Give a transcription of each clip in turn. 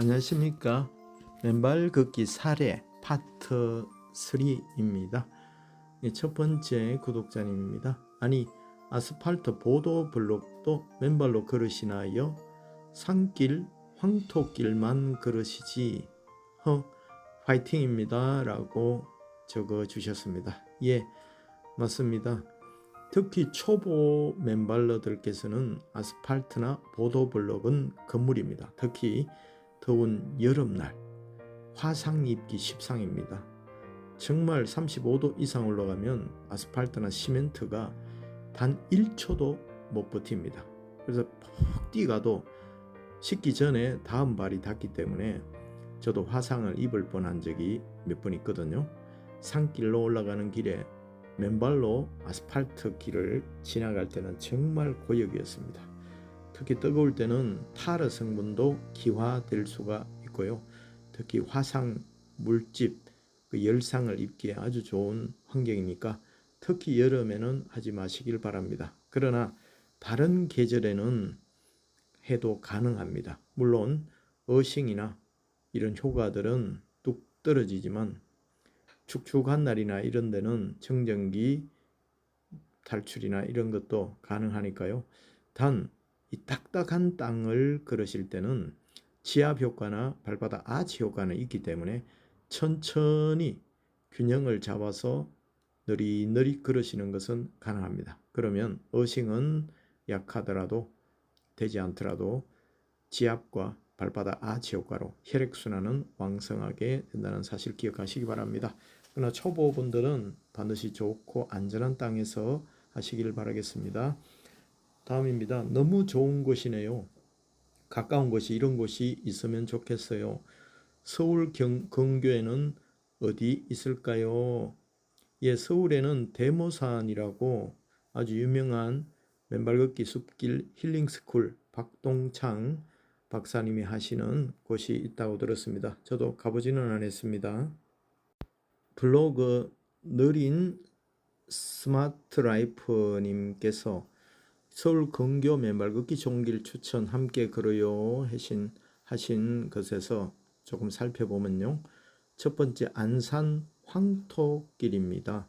안녕하십니까. 맨발 걷기 사례 파트 3입니다. 첫 번째 구독자님입니다. 아니 아스팔트 보도 블록도 맨발로 걸으시나요? 산길 황토길만 걸으시지. 허 파이팅입니다. 라고 적어 주셨습니다. 예 맞습니다. 특히 초보 맨발러들께서는 아스팔트나 보도블록은 건물입니다. 특히 더운 여름날 화상 입기 십상입니다. 정말 35도 이상 올라가면 아스팔트나 시멘트가 단 1초도 못 버팁니다. 그래서 푹 뛰가도 식기 전에 다음 발이 닿기 때문에 저도 화상을 입을 뻔한 적이 몇 번 있거든요. 산길로 올라가는 길에 맨발로 아스팔트 길을 지나갈 때는 정말 고역이었습니다. 특히 뜨거울 때는 타르 성분도 기화될 수가 있고요. 특히 화상, 물집, 그 열상을 입기에 아주 좋은 환경이니까 특히 여름에는 하지 마시길 바랍니다. 그러나 다른 계절에는 해도 가능합니다. 물론 어싱이나 이런 효과들은 뚝 떨어지지만 축축한 날이나 이런 데는 정전기 탈출이나 이런 것도 가능하니까요. 단 이 딱딱한 땅을 걸으실 때는 지압 효과나 발바닥 아치 효과는 있기 때문에 천천히 균형을 잡아서 느릿느릿 걸으시는 것은 가능합니다. 그러면 어싱은 약하더라도 되지 않더라도 지압과 발바닥 아치 효과로 혈액순환은 왕성하게 된다는 사실 기억하시기 바랍니다. 그러나 초보분들은 반드시 좋고 안전한 땅에서 하시기를 바라겠습니다. 다음입니다. 너무 좋은 곳이네요. 가까운 곳이 이런 곳이 있으면 좋겠어요. 서울 경, 근교에는 어디 있을까요? 예, 서울에는 대모산이라고 아주 유명한 맨발 걷기 숲길 힐링스쿨 박동창 박사님이 하시는 곳이 있다고 들었습니다. 저도 가보지는 않았습니다. 블로그 느린 스마트 라이프님께서 서울 근교 맨발 걷기 종길 추천 함께 걸어요 하신 하신 것에서 조금 살펴보면요. 첫 번째 안산 황토길입니다.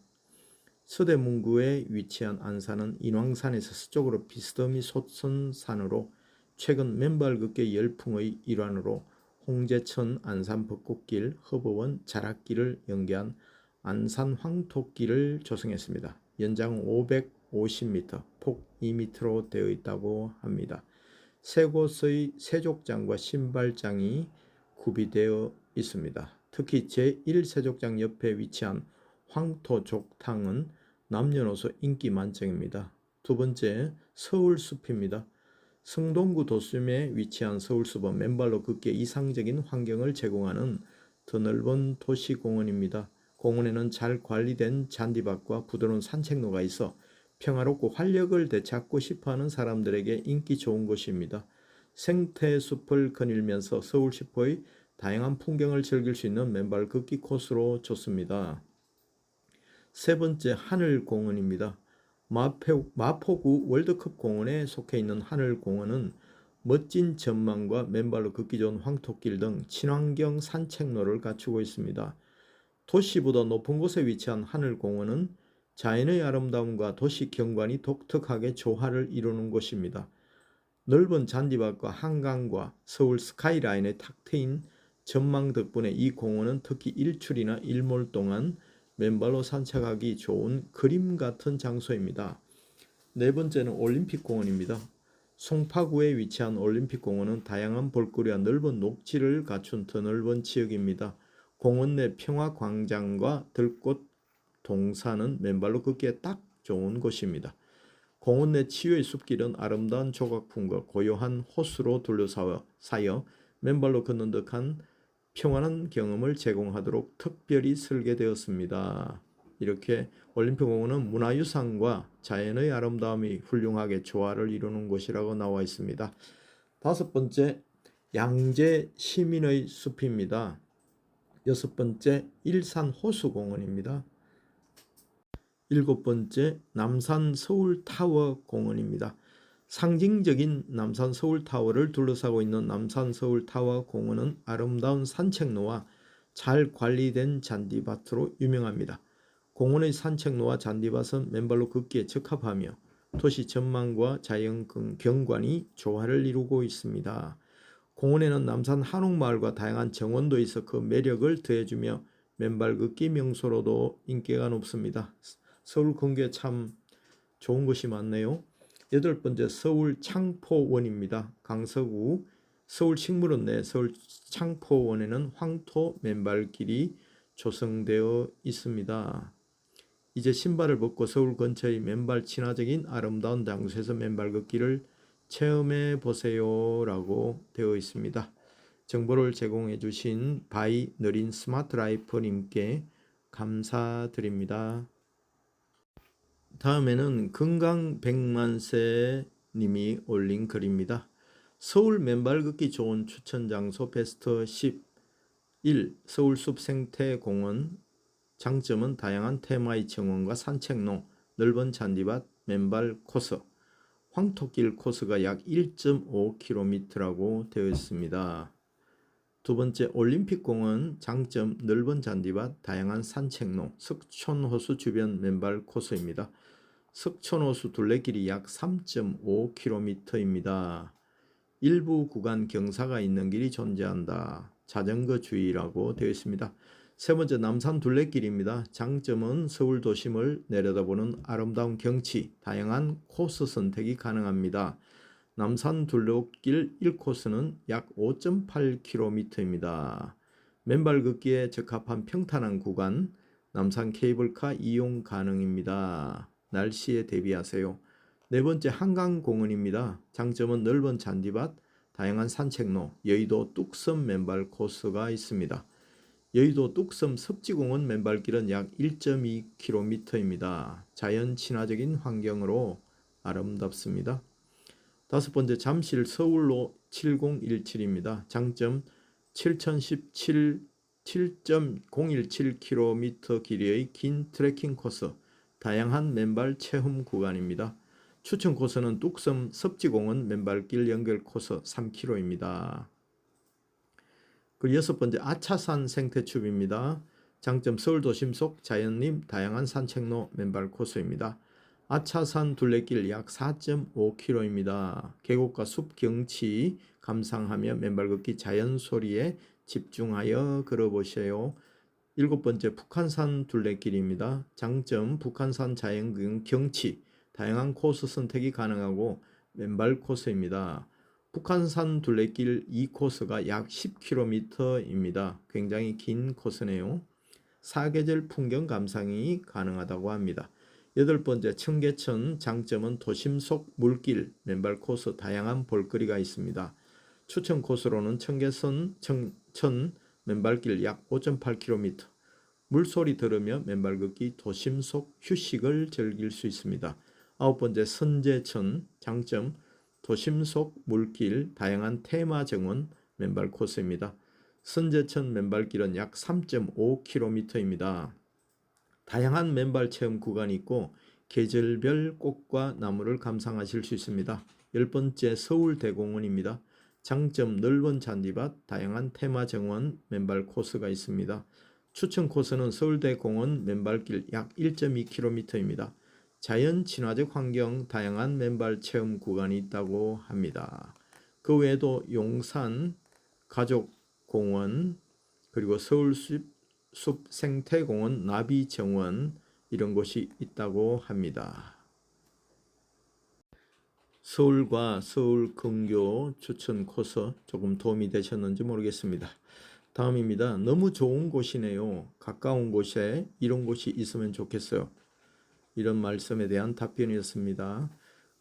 서대문구에 위치한 안산은 인왕산에서 서쪽으로 비스듬히 솟은 산으로 최근 맨발 걷기 열풍의 일환으로 홍제천 안산 벚꽃길 허버원 자락길을 연계한 안산 황토길을 조성했습니다. 연장 550m, 폭 2m로 되어 있다고 합니다. 세 곳의 세족장과 신발장이 구비되어 있습니다. 특히 제1세족장 옆에 위치한 황토족탕은 남녀노소 인기 만점입니다. 두 번째, 서울숲입니다. 성동구 도심에 위치한 서울숲은 맨발로 걷기에 이상적인 환경을 제공하는 드넓은 도시공원입니다. 공원에는 잘 관리된 잔디밭과 부드러운 산책로가 있어 평화롭고 활력을 되찾고 싶어하는 사람들에게 인기 좋은 곳입니다. 생태숲을 거닐면서 서울시포의 다양한 풍경을 즐길 수 있는 맨발 걷기 코스로 좋습니다. 세 번째 하늘공원입니다. 마포, 마포구 월드컵 공원에 속해 있는 하늘공원은 멋진 전망과 맨발로 걷기 좋은 황토길 등 친환경 산책로를 갖추고 있습니다. 도시보다 높은 곳에 위치한 하늘공원은 자연의 아름다움과 도시 경관이 독특하게 조화를 이루는 곳입니다. 넓은 잔디밭과 한강과 서울 스카이라인의 탁 트인 전망 덕분에 이 공원은 특히 일출이나 일몰 동안 맨발로 산책하기 좋은 그림 같은 장소입니다. 네 번째는 올림픽 공원입니다. 송파구에 위치한 올림픽 공원은 다양한 볼거리와 넓은 녹지를 갖춘 드넓은 지역입니다. 공원 내 평화 광장과 들꽃 동산은 맨발로 걷기에 딱 좋은 곳입니다. 공원 내 치유의 숲길은 아름다운 조각품과 고요한 호수로 둘러싸여 맨발로 걷는 듯한 평안한 경험을 제공하도록 특별히 설계되었습니다. 이렇게 올림픽공원은 문화유산과 자연의 아름다움이 훌륭하게 조화를 이루는 곳이라고 나와 있습니다. 다섯 번째, 양재 시민의 숲입니다. 여섯 번째, 일산 호수공원입니다. 일곱 번째, 남산 서울타워 공원입니다. 상징적인 남산 서울타워를 둘러싸고 있는 남산 서울타워 공원은 아름다운 산책로와 잘 관리된 잔디밭으로 유명합니다. 공원의 산책로와 잔디밭은 맨발로 걷기에 적합하며 도시 전망과 자연 경- 경관이 조화를 이루고 있습니다. 공원에는 남산 한옥마을과 다양한 정원도 있어 그 매력을 더해주며 맨발 걷기 명소로도 인기가 높습니다. 서울 근교에 참 좋은 곳이 많네요. 여덟 번째 서울 창포원입니다. 강서구 서울 식물원 내 서울 창포원에는 황토 맨발길이 조성되어 있습니다. 이제 신발을 벗고 서울 근처의 맨발 친화적인 아름다운 장소에서 맨발 걷기를 체험해 보세요 라고 되어 있습니다. 정보를 제공해 주신 바이 느린 스마트 라이프 님께 감사드립니다. 다음에는 건강 백만세 님이 올린 글입니다. 서울 맨발 걷기 좋은 추천 장소 베스트 10 1. 서울숲 생태공원 장점은 다양한 테마의 정원과 산책로, 넓은 잔디밭, 맨발 코스, 황토길 코스가 약 1.5km라고 되어 있습니다. 두 번째 올림픽공원 장점 넓은 잔디밭, 다양한 산책로, 석촌호수 주변 맨발 코스입니다. 석촌호수 둘레길이 약 3.5km입니다. 일부 구간 경사가 있는 길이 존재한다. 자전거 주의라고 되어 있습니다. 세 번째 남산 둘레길입니다. 장점은 서울 도심을 내려다보는 아름다운 경치, 다양한 코스 선택이 가능합니다. 남산 둘레길 1코스는 약 5.8km입니다. 맨발 걷기에 적합한 평탄한 구간, 남산 케이블카 이용 가능입니다. 날씨에 대비하세요. 네 번째 한강공원입니다. 장점은 넓은 잔디밭, 다양한 산책로, 여의도 뚝섬 맨발 코스가 있습니다. 여의도 뚝섬 섭지공원 맨발길은 약 1.2km입니다. 자연 친화적인 환경으로 아름답습니다. 다섯 번째 잠실 서울로 7017입니다. 장점 7017 7.017km 길이의 긴 트레킹 코스, 다양한 맨발 체험 구간입니다. 추천 코스는 뚝섬 섭지공원 맨발길 연결 코스 3km입니다. 그 여섯 번째 아차산 생태춥입니다. 장점 서울 도심 속 자연림 다양한 산책로 맨발 코스입니다. 아차산 둘레길 약 4.5km입니다. 계곡과 숲 경치 감상하며 맨발 걷기 자연 소리에 집중하여 걸어보세요. 일곱 번째 북한산 둘레길입니다. 장점 북한산 자연 경치 다양한 코스 선택이 가능하고 맨발 코스입니다. 북한산 둘레길 2코스가 약 10km입니다. 굉장히 긴 코스네요. 사계절 풍경 감상이 가능하다고 합니다. 여덟 번째 청계천 장점은 도심 속 물길, 맨발 코스 다양한 볼거리가 있습니다. 추천 코스로는 청계천 청천 맨발길 약 5.8km, 물소리 들으며 맨발 걷기 도심 속 휴식을 즐길 수 있습니다. 아홉 번째 선제천 장점 도심 속 물길 다양한 테마 정원 맨발 코스입니다. 선제천 맨발길은 약 3.5km입니다. 다양한 맨발 체험 구간이 있고 계절별 꽃과 나무를 감상하실 수 있습니다. 열 번째 서울대공원입니다. 장점 넓은 잔디밭, 다양한 테마 정원 맨발 코스가 있습니다. 추천 코스는 서울대공원 맨발길 약 1.2km입니다. 자연 친화적 환경, 다양한 맨발 체험 구간이 있다고 합니다. 그 외에도 용산 가족공원, 그리고 서울숲 숲 생태공원, 나비 정원 이런 곳이 있다고 합니다. 서울과 서울 근교 추천 코스 조금 도움이 되셨는지 모르겠습니다. 다음입니다. 너무 좋은 곳이네요. 가까운 곳에 이런 곳이 있으면 좋겠어요. 이런 말씀에 대한 답변이었습니다.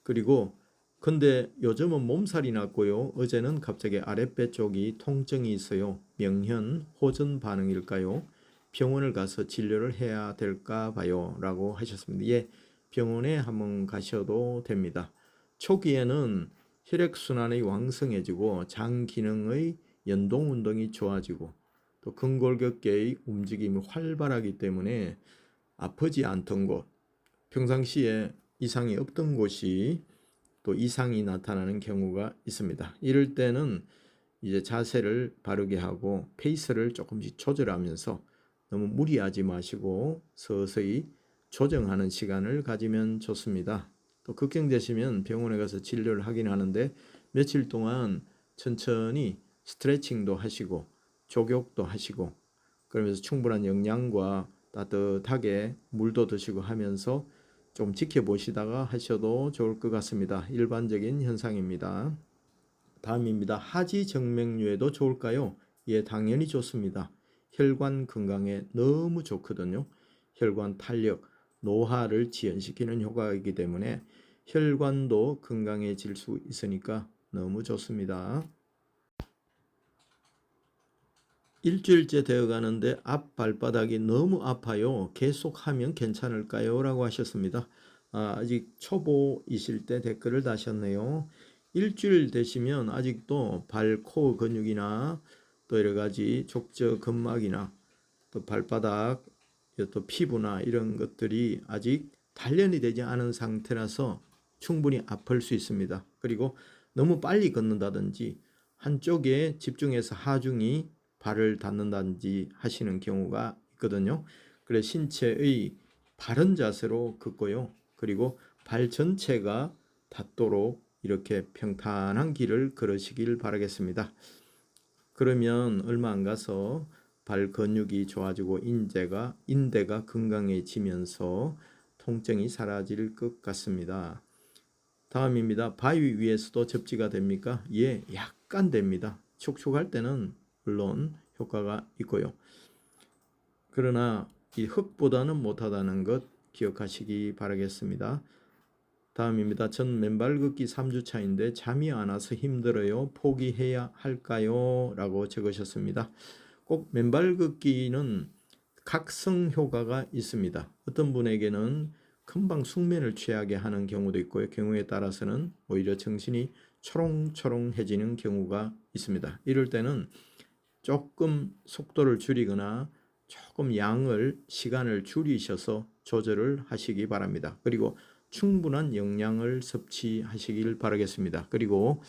그리고 근데 요즘은 몸살이 났고요. 어제는 갑자기 아랫배 쪽이 통증이 있어요. 명현 호전 반응일까요? 병원을 가서 진료를 해야 될까 봐요. 라고 하셨습니다. 예, 병원에 한번 가셔도 됩니다. 초기에는 혈액순환이 왕성해지고 장 기능의 연동 운동이 좋아지고 또 근골격계의 움직임이 활발하기 때문에 아프지 않던 곳, 평상시에 이상이 없던 곳이 또 이상이 나타나는 경우가 있습니다. 이럴 때는 이제 자세를 바르게 하고 페이스를 조금씩 조절하면서 너무 무리하지 마시고 서서히 조정하는 시간을 가지면 좋습니다. 또 걱정되시면 병원에 가서 진료를 하긴 하는데 며칠 동안 천천히 스트레칭도 하시고 족욕도 하시고 그러면서 충분한 영양과 따뜻하게 물도 드시고 하면서 좀 지켜보시다가 하셔도 좋을 것 같습니다. 일반적인 현상입니다. 다음입니다. 하지 정맥류에도 좋을까요? 예, 당연히 좋습니다. 혈관 건강에 너무 좋거든요. 혈관 탄력, 노화를 지연시키는 효과이기 때문에 혈관도 건강해질 수 있으니까 너무 좋습니다. 일주일째 되어 가는데 앞 발바닥이 너무 아파요. 계속하면 괜찮을까요? 라고 하셨습니다. 아, 아직 초보이실 때 댓글을 다셨네요. 일주일 되시면 아직도 발, 코 근육이나 또 여러 가지 족저 근막이나 또 발바닥, 또 피부나 이런 것들이 아직 단련이 되지 않은 상태라서 충분히 아플 수 있습니다. 그리고 너무 빨리 걷는다든지 한쪽에 집중해서 하중이 발을 닿는다든지 하시는 경우가 있거든요. 그래서 신체의 바른 자세로 걷고요. 그리고 발 전체가 닿도록 이렇게 평탄한 길을 걸으시길 바라겠습니다. 그러면 얼마 안 가서 발 근육이 좋아지고 인대가 인대가 건강해지면서 통증이 사라질 것 같습니다. 다음입니다. 바위 위에서도 접지가 됩니까? 예, 약간 됩니다. 촉촉할 때는 물론 효과가 있고요. 그러나 이 흙보다는 못하다는 것 기억하시기 바라겠습니다. 다음입니다. 전 맨발 걷기 3주 차인데 잠이 안 와서 힘들어요. 포기해야 할까요? 라고 적으셨습니다. 꼭 맨발 걷기는 각성 효과가 있습니다. 어떤 분에게는 금방 숙면을 취하게 하는 경우도 있고요. 경우에 따라서는 오히려 정신이 초롱초롱해지는 경우가 있습니다. 이럴 때는 조금 속도를 줄이거나 조금 양을 시간을 줄이셔서 조절을 하시기 바랍니다. 그리고 충분한 영양을 섭취하시길 바라겠습니다. 그리고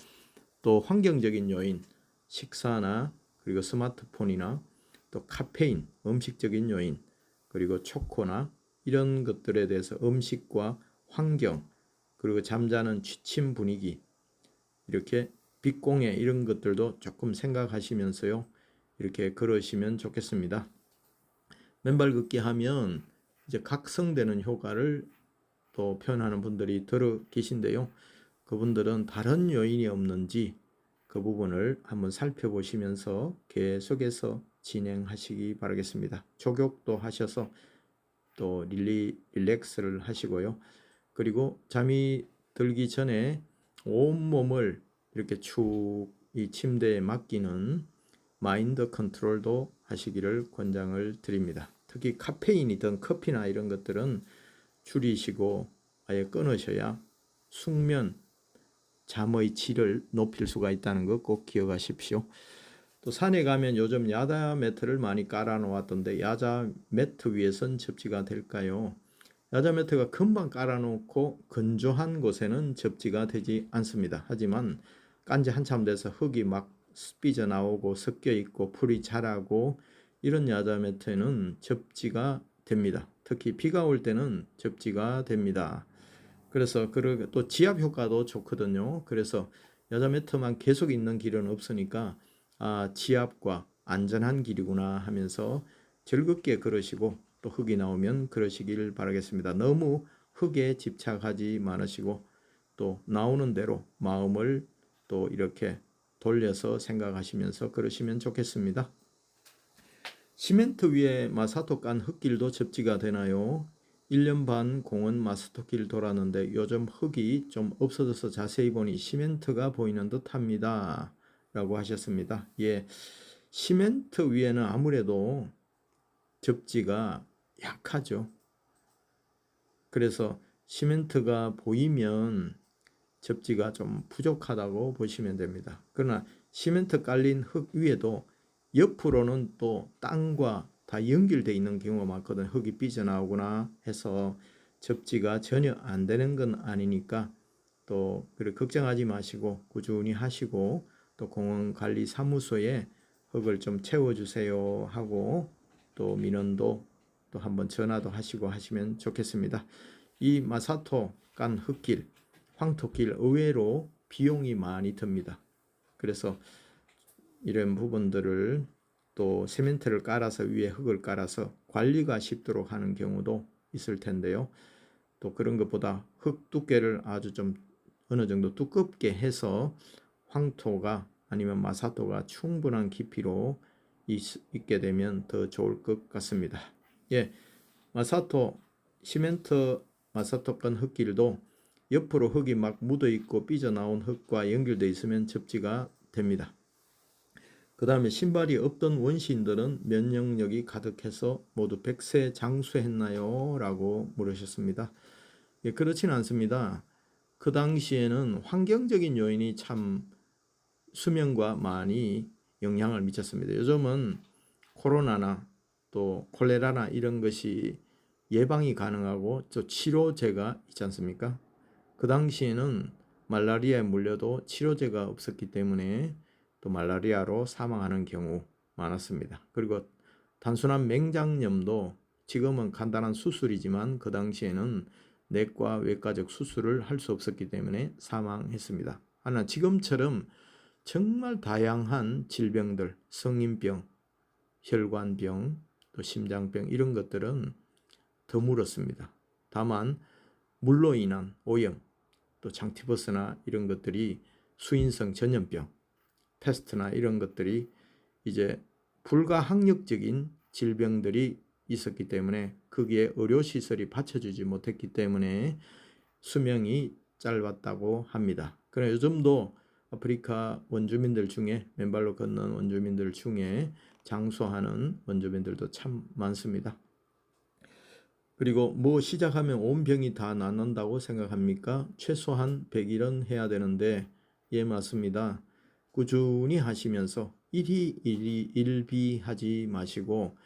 또 환경적인 요인, 식사나 그리고 스마트폰이나 또 카페인, 음식적인 요인, 그리고 초코나 이런 것들에 대해서 음식과 환경, 그리고 잠자는 취침 분위기, 이렇게 빛공해 이런 것들도 조금 생각하시면서요. 이렇게 걸으시면 좋겠습니다. 맨발 걷기 하면 이제 각성되는 효과를 또 표현하는 분들이 들어 계신데요. 그분들은 다른 요인이 없는지 그 부분을 한번 살펴보시면서 계속해서 진행하시기 바라겠습니다. 족욕도 하셔서 또 릴리 릴렉스를 하시고요. 그리고 잠이 들기 전에 온 몸을 이렇게 축 이 침대에 맡기는 마인드 컨트롤도 하시기를 권장을 드립니다. 특히 카페인이든 커피나 이런 것들은 줄이시고 아예 끊으셔야 숙면, 잠의 질을 높일 수가 있다는 것꼭 기억하십시오. 또 산에 가면 요즘 야자 매트를 많이 깔아 놓았던데 야자 매트 위에선 접지가 될까요? 야자 매트가 금방 깔아 놓고 건조한 곳에는 접지가 되지 않습니다. 하지만 깐지 한참 돼서 흙이 막 삐져 나오고 섞여 있고 풀이 자라고 이런 야자 매트는 접지가 됩니다. 특히 비가 올 때는 접지가 됩니다. 그래서 또 지압 효과도 좋거든요. 그래서 야자 매트만 계속 있는 길은 없으니까 아, 지압과 안전한 길이구나 하면서 즐겁게 걸으시고 또 흙이 나오면 그러시길 바라겠습니다. 너무 흙에 집착하지 마시고 또 나오는 대로 마음을 또 이렇게 돌려서 생각하시면서 그러시면 좋겠습니다. 시멘트 위에 마사토 깐 흙길도 접지가 되나요? 1년 반 공원 마사토길 돌았는데 요즘 흙이 좀 없어져서 자세히 보니 시멘트가 보이는 듯 합니다. 라고 하셨습니다. 예. 시멘트 위에는 아무래도 접지가 약하죠. 그래서 시멘트가 보이면 접지가 좀 부족하다고 보시면 됩니다. 그러나 시멘트 깔린 흙 위에도 옆으로는 또 땅과 다 연결되어 있는 경우가 많거든. 흙이 삐져나오거나 해서 접지가 전혀 안 되는 건 아니니까 또 그래 걱정하지 마시고 꾸준히 하시고 또 공원 관리 사무소에 흙을 좀 채워 주세요 하고 또 민원도 또 한번 전화도 하시고 하시면 좋겠습니다. 이 마사토 간 흙길, 황토길 의외로 비용이 많이 듭니다. 그래서 이런 부분들을 또 세멘트를 깔아서 위에 흙을 깔아서 관리가 쉽도록 하는 경우도 있을 텐데요. 또 그런 것보다 흙 두께를 아주 좀 어느 정도 두껍게 해서 황토가 아니면 마사토가 충분한 깊이로 있, 게 되면 더 좋을 것 같습니다. 예, 마사토 시멘트 마사토건 흙길도 옆으로 흙이 막 묻어 있고 삐져 나온 흙과 연결되어 있으면 접지가 됩니다. 그 다음에 신발이 없던 원시인들은 면역력이 가득해서 모두 백세 장수했나요? 라고 물으셨습니다. 예, 그렇진 않습니다. 그 당시에는 환경적인 요인이 참 수명과 많이 영향을 미쳤습니다. 요즘은 코로나나 또 콜레라나 이런 것이 예방이 가능하고 또 치료제가 있지 않습니까? 그 당시에는 말라리아에 물려도 치료제가 없었기 때문에 또 말라리아로 사망하는 경우 많았습니다. 그리고 단순한 맹장염도 지금은 간단한 수술이지만 그 당시에는 내과 외과적 수술을 할 수 없었기 때문에 사망했습니다. 하나 지금처럼 정말 다양한 질병들, 성인병, 혈관병, 또 심장병 이런 것들은 드물었습니다. 다만 물로 인한 오염, 또 장티버스나 이런 것들이 수인성 전염병, 패스트나 이런 것들이 이제 불가항력적인 질병들이 있었기 때문에 거기에 의료시설이 받쳐주지 못했기 때문에 수명이 짧았다고 합니다. 그러나 요즘도 아프리카 원주민들 중에 맨발로 걷는 원주민들 중에 장수하는 원주민들도 참 많습니다. 그리고 뭐 시작하면 온 병이 다 낫는다고 생각합니까? 최소한 100일은 해야 되는데 예 맞습니다. 꾸준히 하시면서 일이 일이 일비하지 마시고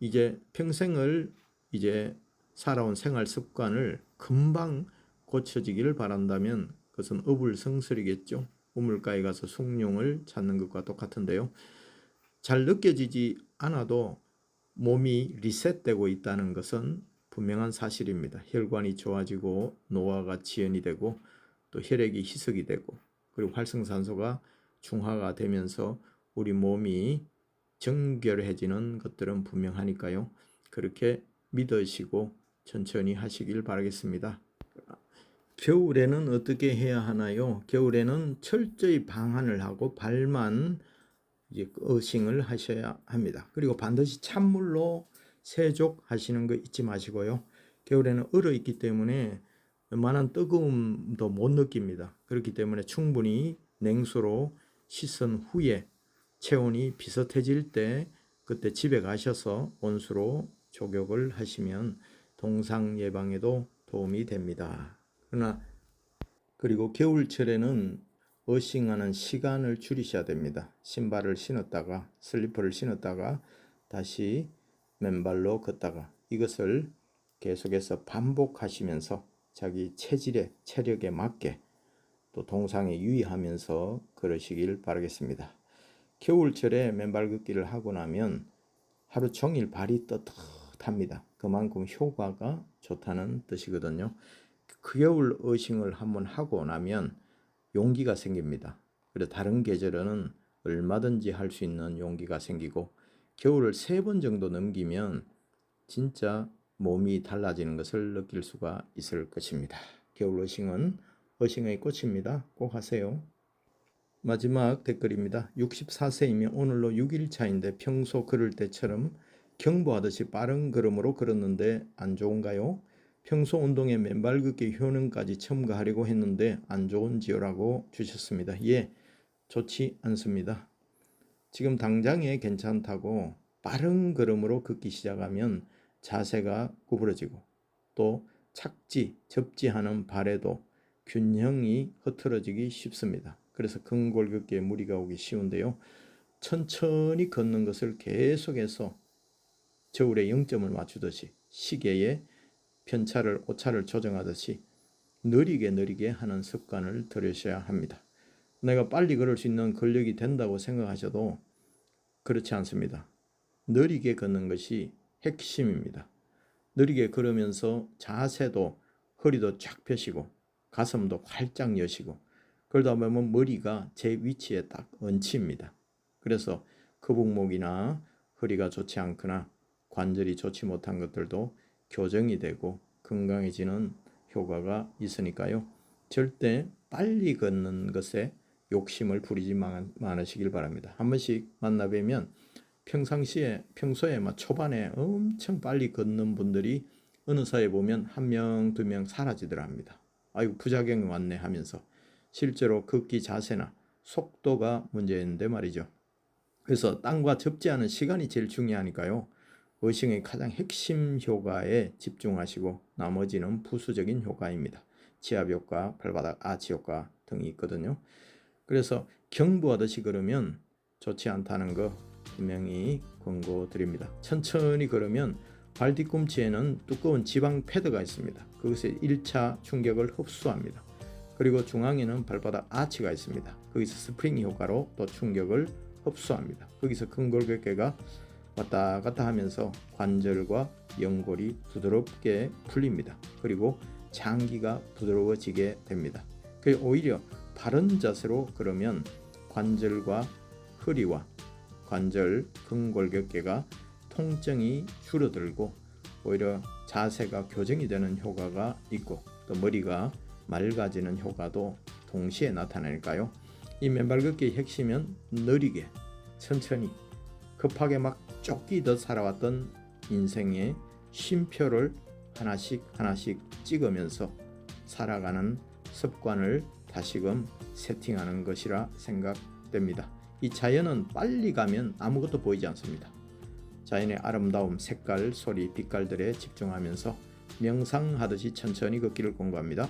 이제 평생을 이제 살아온 생활 습관을 금방 고쳐지기를 바란다면 그것은 어불성설이겠죠. 우물가에 가서 숭늉을 찾는 것과 똑같은데요. 잘 느껴지지 않아도 몸이 리셋되고 있다는 것은 분명한 사실입니다. 혈관이 좋아지고 노화가 지연이 되고 또 혈액이 희석이 되고 그리고 활성산소가 중화가 되면서 우리 몸이 정결해지는 것들은 분명하니까요. 그렇게 믿으시고 천천히 하시길 바라겠습니다. 겨울에는 어떻게 해야 하나요? 겨울에는 철저히 방한을 하고 발만 이제 어싱을 하셔야 합니다. 그리고 반드시 찬물로 세족하시는 거 잊지 마시고요. 겨울에는 얼어 있기 때문에 웬만한 뜨거움도 못 느낍니다. 그렇기 때문에 충분히 냉수로 씻은 후에 체온이 비슷해질 때 그때 집에 가셔서 온수로 조격을 하시면 동상 예방에도 도움이 됩니다. 그러나 그리고 겨울철에는 어싱하는 시간을 줄이셔야 됩니다. 신발을 신었다가 슬리퍼를 신었다가 다시 맨발로 걷다가 이것을 계속해서 반복하시면서 자기 체질에 체력에 맞게 또 동상에 유의하면서 걸으시길 바라겠습니다. 겨울철에 맨발 걷기를 하고 나면 하루 종일 발이 떳떳합니다. 그만큼 효과가 좋다는 뜻이거든요. 그 겨울 어싱을 한번 하고 나면 용기가 생깁니다. 그리고 다른 계절에는 얼마든지 할 수 있는 용기가 생기고 겨울을 세 번 정도 넘기면 진짜 몸이 달라지는 것을 느낄 수가 있을 것입니다. 겨울 어싱은 어싱의 꽃입니다. 꼭 하세요. 마지막 댓글입니다. 64세이며 오늘로 6일 차인데 평소 걸을 때처럼 경보하듯이 빠른 걸음으로 걸었는데 안 좋은가요? 평소 운동에 맨발 걷기 효능까지 첨가하려고 했는데 안 좋은지요라고 주셨습니다. 예, 좋지 않습니다. 지금 당장에 괜찮다고 빠른 걸음으로 걷기 시작하면 자세가 구부러지고 또 착지, 접지하는 발에도 균형이 흐트러지기 쉽습니다. 그래서 근골격계에 무리가 오기 쉬운데요. 천천히 걷는 것을 계속해서 저울에 0점을 맞추듯이 시계에 편차를 오차를 조정하듯이 느리게 느리게 하는 습관을 들으셔야 합니다. 내가 빨리 걸을 수 있는 근력이 된다고 생각하셔도 그렇지 않습니다. 느리게 걷는 것이 핵심입니다. 느리게 걸으면서 자세도 허리도 쫙 펴시고 가슴도 활짝 여시고 그러다 보면 머리가 제 위치에 딱 얹힙니다. 그래서 거북목이나 허리가 좋지 않거나 관절이 좋지 못한 것들도 교정이 되고 건강해지는 효과가 있으니까요. 절대 빨리 걷는 것에 욕심을 부리지 마- 않으시길 바랍니다. 한 번씩 만나 뵈면 평상시에 평소에 막 초반에 엄청 빨리 걷는 분들이 어느 사이에 보면 한 명 두 명 사라지더라 합니다. 아이고 부작용이 왔네 하면서 실제로 걷기 자세나 속도가 문제인데 말이죠. 그래서 땅과 접지 않은 시간이 제일 중요하니까요. 의식의 가장 핵심 효과에 집중하시고 나머지는 부수적인 효과입니다. 지압 효과, 발바닥 아치 효과 등이 있거든요. 그래서 경부하듯이 걸으면 좋지 않다는 거 분명히 권고드립니다. 천천히 걸으면 발 뒤꿈치에는 두꺼운 지방 패드가 있습니다. 그것이 1차 충격을 흡수합니다. 그리고 중앙에는 발바닥 아치가 있습니다. 거기서 스프링 효과로 또 충격을 흡수합니다. 거기서 근골격계가 왔다 갔다 하면서 관절과 연골이 부드럽게 풀립니다. 그리고 장기가 부드러워지게 됩니다. 그 오히려 바른 자세로 그러면 관절과 허리와 관절 근골격계가 통증이 줄어들고 오히려 자세가 교정이 되는 효과가 있고 또 머리가 맑아지는 효과도 동시에 나타나니까요. 이 맨발 걷기의 핵심은 느리게 천천히 급하게 막 쫓기듯 살아왔던 인생의 쉼표를 하나씩 하나씩 찍으면서 살아가는 습관을 다시금 세팅하는 것이라 생각됩니다. 이 자연은 빨리 가면 아무것도 보이지 않습니다. 자연의 아름다움, 색깔, 소리, 빛깔들에 집중하면서 명상하듯이 천천히 걷기를 공부합니다.